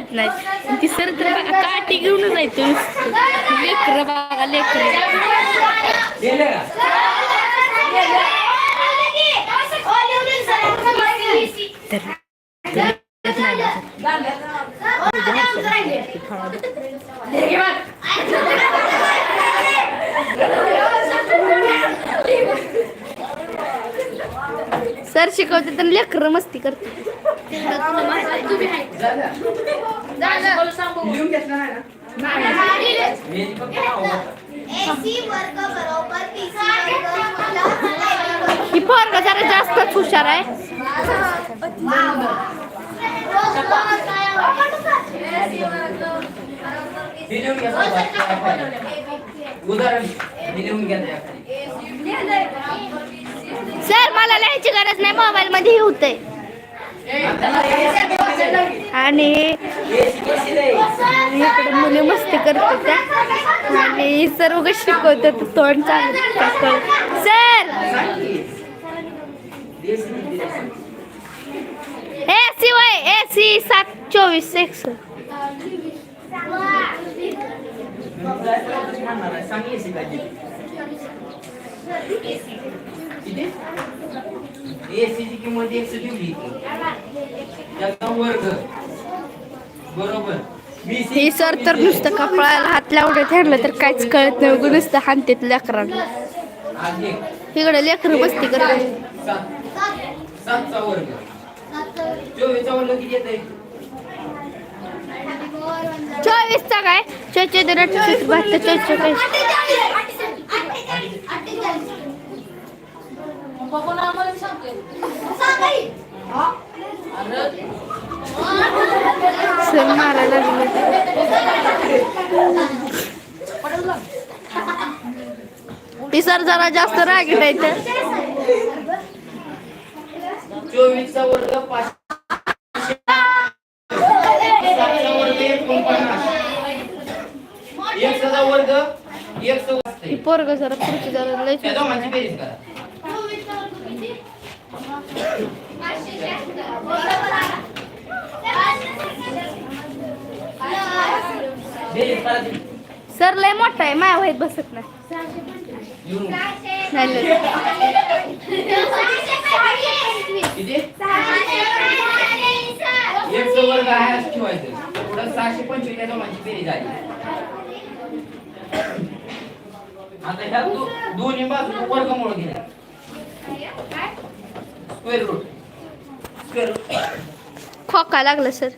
कळत नाही ती सर तर बघा काठी घेऊनच जायचं लेकर बघा लेकर. सर शिकवते तर लेकर मस्ती करते ही पोरग जरा जास्तच हुशार आहे. उदाहरण सर मला लिहायची गरज नाही. मोबाईल मध्ये हे होतंय. आणि इकडे मुली मस्ती करत त्या. आणि सर्व उगाच शिकवतात तोंड चालू सर! ए सी वय ए सी सात चोवीस एक्स एसीची किंमत एकशे ठेवली त्याचा वर्ग. बरोबर. हे सर तर नुसतं कपळाला हात लावडे ठरलं तर काहीच कळत नाही. नुसतं हानतेत लेकरांना. इकडे लेकर मस्ती करतात सात. सातचा वर्ग. चोवीसचा वर्ग किती येत आहे चोवीसचा काय? चोवीस दोन अठ्ठावीस बहात्तर चोवीस चोवीस सर मारायला लागले. ती सर जरा जास्त रागीट आहे तर चोवीसचा वर्ग वर्ग पोरग जरा पुढची जरा लय सर लय मोठा आहे माया वहीत बसत नाही. नाही सहाशे पंचवीस बेरीज आता ह्या दोन्ही बाजू वर्गमूळ घ्या स्क्वेअर रूट स्क्वेअर रूट खोका लागलं सर.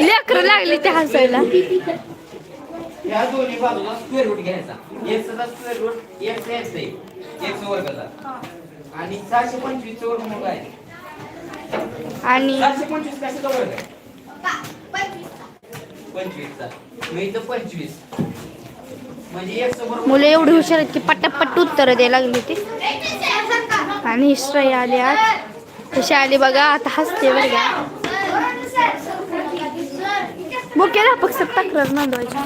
लेकर लागली ते हसायला. ह्या दोन्ही बाजूला स्क्वेअर रूट घ्यायचा. स्क्वेअर रूट एक एक्स आहे एक्स वर्गाचा. आणि सहाशे पंचवीस वर्ग मग आहे आणि सहाशे पंचवीस कशाचा वर्ग आहे? मुले मुलं एवढी हुशार आहेत की पटापट उत्तरं द्यायला लागली होती. आणि हिस्ट्री आली आज. हिशा आली बघा आता हसते बरं मग बुकेला फक्त तक्रार नोंदवायची.